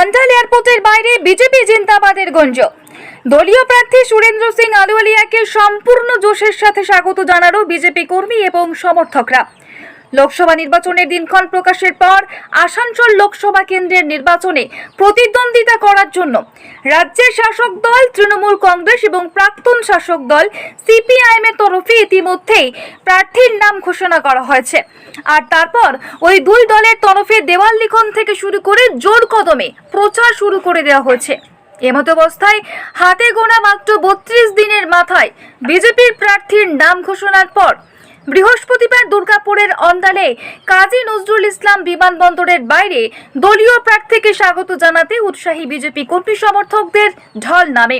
অন্ডাল এয়ারপোর্টের বাইরে বিজেপি জিন্দাবাদের গঞ্জ। দলীয় প্রার্থী সুরেন্দ্র সিং আলুয়ালিয়াকে সম্পূর্ণ জোশের সাথে স্বাগত জানালো বিজেপি কর্মী এবং সমর্থকরা। লোকসভা নির্বাচনের দিনক্ষণ প্রকাশের পর আসানসোল লোকসভা কেন্দ্রের নির্বাচনে প্রতিদ্বন্দ্বিতা করার জন্য রাজ্যের শাসক দল, তৃণমূল কংগ্রেস এবং প্রাক্তন শাসক দল সিপিআইএম এর তরফে ইতিমধ্যেই প্রার্থীর নাম ঘোষণা করা হয়েছে। আর তারপর ওই দুই দলের তরফে দেওয়াল লিখন থেকে শুরু করে জোর কদমে প্রচার শুরু করে দেওয়া হয়েছে। এমত অবস্থায় হাতে গোনা মাত্র বত্রিশ দিনের মাথায় বিজেপির প্রার্থীর নাম ঘোষণার পর বৃহস্পতিবার দুর্গাপুরের অন্দালে কাজী নজরুল ইসলাম বিমানবন্দরের বাইরে দলীয় প্রার্থীকে স্বাগত জানাতে উৎসাহী বিজেপি কর্মী সমর্থকদের ঢল নামে।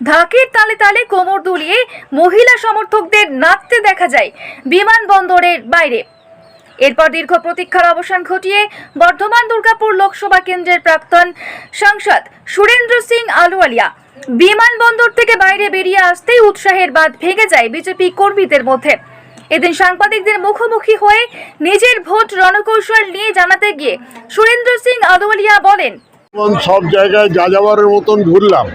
ঢাকের তালে তালে কোমর দুলিয়ে মহিলা সমর্থকদের নাচতে দেখা যায় বিমানবন্দরের বাইরে। এরপর দীর্ঘ প্রতীক্ষার অবসান ঘটিয়ে বর্ধমান দুর্গাপুর লোকসভা কেন্দ্রের প্রাক্তন সাংসদ সুরেন্দ্র সিং আলুয়ালিয়া বিমানবন্দর থেকে বাইরে বেরিয়ে আসতেই উৎসাহের বাদ ভেঙে যায় বিজেপি কর্মীদের মধ্যে। এদিন সাংবাদিকদের মুখোমুখি হয়ে নিজের ভোট রণকৌশল নিয়ে জানাতে গিয়ে সুরেন্দ্র সিং আলুয়ালিয়া বলেন সব জায়গায় যাযাবরের মতন ঘুরলাম।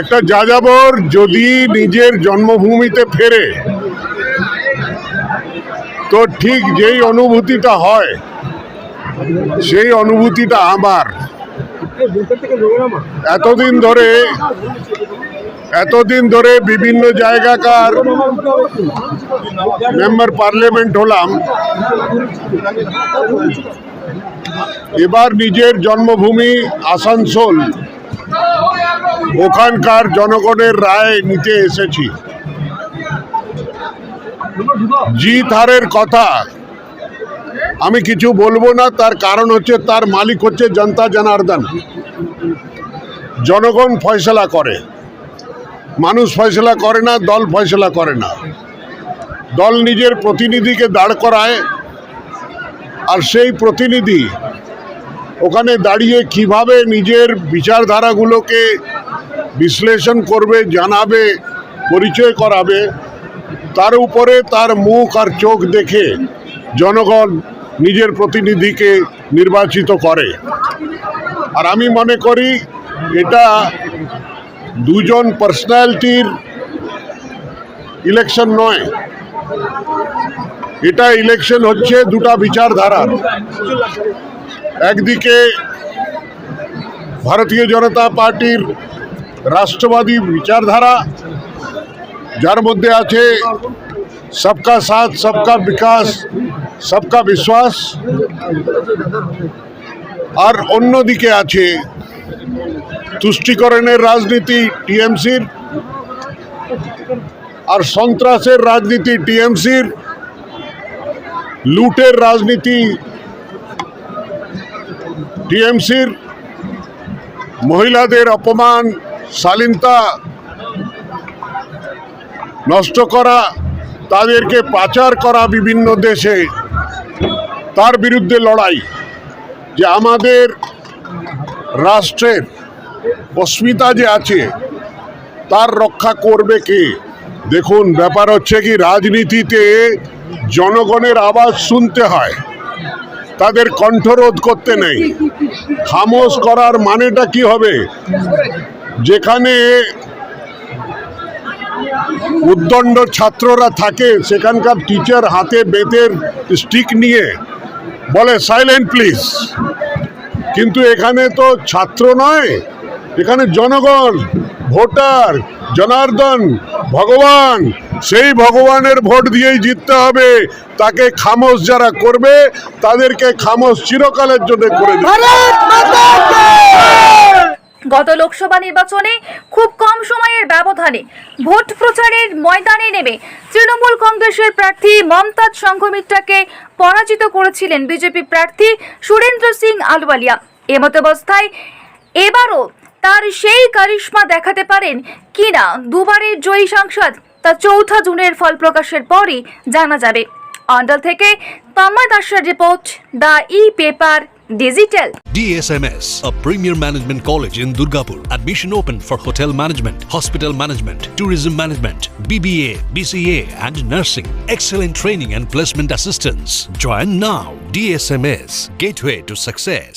একটা যাযাবর যদি নিজের জন্মভূমিতে ফেরে, তো ঠিক যেই অনুভূতিটা হয়, সেই অনুভূতিটা আমার। এতদিন ধরে এতদিন ধরে বিভিন্ন জায়গাকার মেম্বার পার্লামেন্ট হলাম। এবার নিজের জন্মভূমি আসানসোল। ওখানকার জনগণের রায় নিতে এসেছি। জিত হারের কথা আমি কিছু বলব না, তার কারণ হচ্ছে তার মালিক হচ্ছে জনতা জনার্দন। জনগণ ফয়সলা করে। মানুষ ফয়সলা করে না, দল ফয়সলা করে না। দল নিজের প্রতিনিধিকে দাঁড় করায়, আর সেই প্রতিনিধি ওখানে দাঁড়িয়ে কীভাবে নিজের বিচারধারাগুলোকে বিশ্লেষণ করবে, জানাবে, পরিচয় করাবে, তার উপরে তার মুখ আর চোখ দেখে জনগণ নিজের প্রতিনিধিকে নির্বাচিত করে। আর আমি মনে করি এটা দুজন পার্সোনালিটির ইলেকশন নয় এটা ইলেকশন হচ্ছে দুটা বিচারধারার একদিকে ভারতীয় জনতা পার্টির রাষ্ট্রবাদী বিচারধারা যার মধ্যে আছে সবকা সাথ সবকা বিকাশ সবকা বিশ্বাস আর অন্যদিকে আছে তুষ্টিকরণের রাজনীতি টিএমসির আর সন্ত্রাসের রাজনীতি টিএমসির, লুটের রাজনীতি টিএমসির, মহিলাদের অপমান, শালীনতা নষ্ট করা, তাদেরকে পাচার করা বিভিন্ন দেশে, তার বিরুদ্ধে লড়াই যে আমাদের রাষ্ট্রের অস্মিতা যে আছে, তার রক্ষা করবে কে? দেখুন, ব্যাপার হচ্ছে কি, রাজনীতিতে জনগণের আওয়াজ শুনতে হয়, তাদের কণ্ঠরোধ করতে নেই। খামোশ করার মানেটা কি হবে? যেখানে উদ্দণ্ড ছাত্ররা থাকে, সেখানকার টিচার হাতে বেতের স্টিক নিয়ে বলে সাইলেন্ট প্লিজ কিন্তু এখানে তো ছাত্র নয় এখানে জনগণ, ভোটার, জনার্দন, ভগবান, সেই ভগবানের ভোট দিয়েই জিততে হবে। তাকে খামোশ যারা করবে, তাদেরকে খামোশ চিরকালের জন্য করে গত লোকসভা নির্বাচনে খুব কম সময়ের ব্যবধানে ভোট প্রচারের ময়দানে নেমে তৃণমূল কংগ্রেসের প্রার্থী মমতাজ সংঘমিত্রাকে পরাজিত করেছিলেন বিজেপি প্রার্থী সুরেন্দ্র সিং আলওয়ালিয়া এমত অবস্থায় এবারও তার সেই কারিশ্মা দেখাতে পারেন কিনা দুবারের জয়ী সাংসদ তা চৌঠা জুনের ফল প্রকাশের পরই জানা যাবে অন্ডাল থেকে তন্ময় দাসের report the E paper digital DSMS, a premier management college in Durgapur. Admission open for hotel management, hospital management, tourism management, BBA, BCA, and nursing. Excellent training and placement assistance. Join now. DSMS, gateway to success.